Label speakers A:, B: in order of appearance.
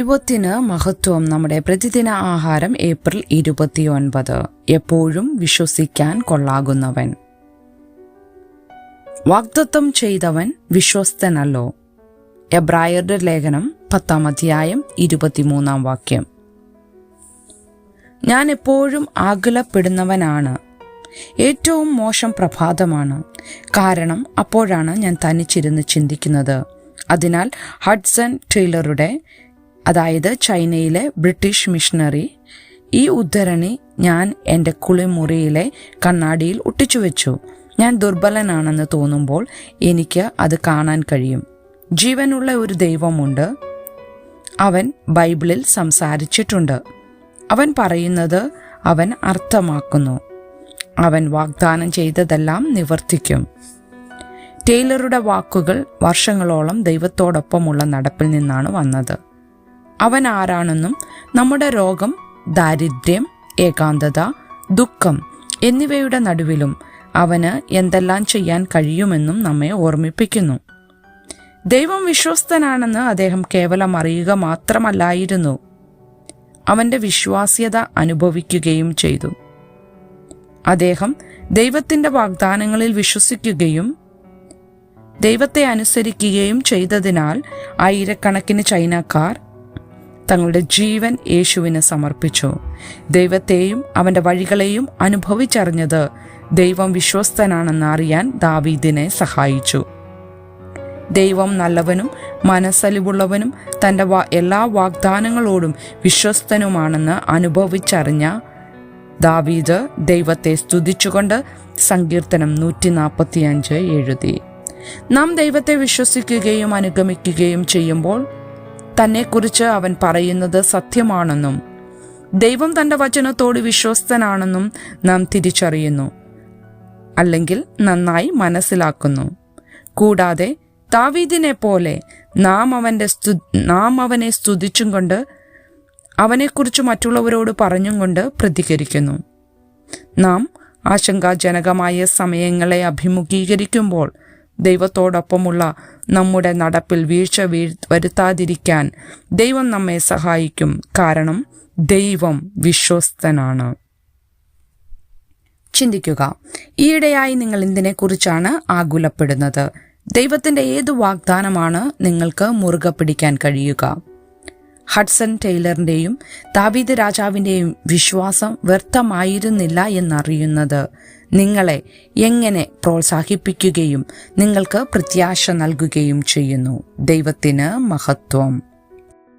A: ദൈവത്തിന് മഹത്വം നമ്മുടെ പ്രതിദിന ആഹാരം ഏപ്രിൽ ഇരുപത്തിയൊൻപത്. എപ്പോഴും വിശ്വസിക്കാൻ കൊള്ളാകുന്നവൻ. വാഗ്ദത്തം ചെയ്തവൻ വിശ്വസ്തനല്ലോ. എബ്രായരുടെ ലേഖനം പത്താം അധ്യായം ഇരുപത്തിമൂന്നാം വാക്യം. ഞാൻ എപ്പോഴും ആകുലപ്പെടുന്നവനാണ്. ഏറ്റവും മോശം പ്രഭാതമാണ്. കാരണം അപ്പോഴാണ് ഞാൻ തനിച്ചിരുന്ന് ചിന്തിക്കുന്നത്. അതിനാൽ ഹഡ്സൺ ടൈലറുടെ അതായത് ചൈനയിലെ ബ്രിട്ടീഷ് മിഷണറി ഈ ഉദ്ധരണി ഞാൻ എന്റെ കുളിമുറിയിലെ കണ്ണാടിയിൽ ഒട്ടിച്ചു വെച്ചു ഞാൻ ദുർബലനാണെന്ന് തോന്നുമ്പോൾ എനിക്ക് അത് കാണാൻ കഴിയും. ജീവനുള്ള ഒരു ദൈവമുണ്ട്. അവൻ ബൈബിളിൽ സംസാരിച്ചിട്ടുണ്ട്. അവൻ പറയുന്നത് അവൻ അർത്ഥമാക്കുന്നു. അവൻ വാഗ്ദാനം ചെയ്തതെല്ലാം നിവർത്തിക്കും. ടെയ്ലറുടെ വാക്കുകൾ വർഷങ്ങളോളം ദൈവത്തോടൊപ്പമുള്ള നടപ്പിൽ നിന്നാണ് വന്നത്. അവൻ ആരാണെന്നും നമ്മുടെ രോഗം ദാരിദ്ര്യം ഏകാന്തത ദുഃഖം എന്നിവയുടെ നടുവിലും അവന് എന്തെല്ലാം ചെയ്യാൻ കഴിയുമെന്നും നമ്മെ ഓർമ്മിപ്പിക്കുന്നു. ദൈവം വിശ്വസ്തനാണെന്ന് അദ്ദേഹം കേവലം അറിയുക മാത്രമല്ലായിരുന്നു. അവന്റെ വിശ്വാസ്യത അനുഭവിക്കുകയും ചെയ്തു. അദ്ദേഹം ദൈവത്തിന്റെ വാഗ്ദാനങ്ങളിൽ വിശ്വസിക്കുകയും ദൈവത്തെ അനുസരിക്കുകയും ചെയ്തതിനാൽ ആയിരക്കണക്കിന് ചൈനക്കാർ തങ്ങളുടെ ജീവൻ യേശുവിന് സമർപ്പിച്ചു. ദൈവത്തെയും അവന്റെ വഴികളെയും അനുഭവിച്ചറിഞ്ഞത് ദൈവം വിശ്വസ്തനാണെന്ന് അറിയാൻ ദാവീദിനെ സഹായിച്ചു. ദൈവം നല്ലവനും മനസ്സലിവുള്ളവനും തന്റെ എല്ലാ വാഗ്ദാനങ്ങളോടും വിശ്വസ്തനുമാണെന്ന് അനുഭവിച്ചറിഞ്ഞ ദാവീദ് ദൈവത്തെ സ്തുതിച്ചുകൊണ്ട് സങ്കീർത്തനം നൂറ്റി നാൽപ്പത്തിയഞ്ച് എഴുതി. നാം ദൈവത്തെ വിശ്വസിക്കുകയും അനുഗമിക്കുകയും ചെയ്യുമ്പോൾ തന്നെക്കുറിച്ച് അവൻ പറയുന്നത് സത്യമാണെന്നും ദൈവം തന്റെ വചനത്തോട് വിശ്വസ്തനാണെന്നും നാം തിരിച്ചറിയുന്നു അല്ലെങ്കിൽ നന്നായി മനസ്സിലാക്കുന്നു. കൂടാതെ താവീദിനെ പോലെ നാം അവന്റെ സ്തു നാം അവനെ സ്തുതിച്ചും കൊണ്ട് അവനെക്കുറിച്ച് മറ്റുള്ളവരോട് പറഞ്ഞും കൊണ്ട് പ്രതികരിക്കുന്നു. നാം ആശങ്കാജനകമായ സമയങ്ങളെ അഭിമുഖീകരിക്കുമ്പോൾ ദൈവത്തോടൊപ്പമുള്ള നമ്മുടെ നടപ്പിൽ വീഴ്ച വീഴ് വരുത്താതിരിക്കാൻ ദൈവം നമ്മെ സഹായിക്കും. കാരണം ദൈവം വിശ്വസ്തനാണ്. ചിന്തിക്കുക. ഈയിടെയായി നിങ്ങൾ എന്തിനെക്കുറിച്ചാണ് ആകുലപ്പെടുന്നത്? ദൈവത്തിന്റെ ഏത് വാഗ്ദാനമാണ് നിങ്ങൾക്ക് മുറുകെ പിടിക്കാൻ കഴിയുക? ഹഡ്സൺ ടെയ്ലറിന്റെയും ദാവീദ് രാജാവിന്റെയും വിശ്വാസം വ്യർത്ഥമായിരുന്നില്ല എന്നറിയുന്നത് നിങ്ങളെ എങ്ങനെ പ്രോത്സാഹിപ്പിക്കുകയും നിങ്ങൾക്ക് പ്രത്യാശ നൽകുകയും ചെയ്യുന്നു. ദൈവത്തിന് മഹത്വം.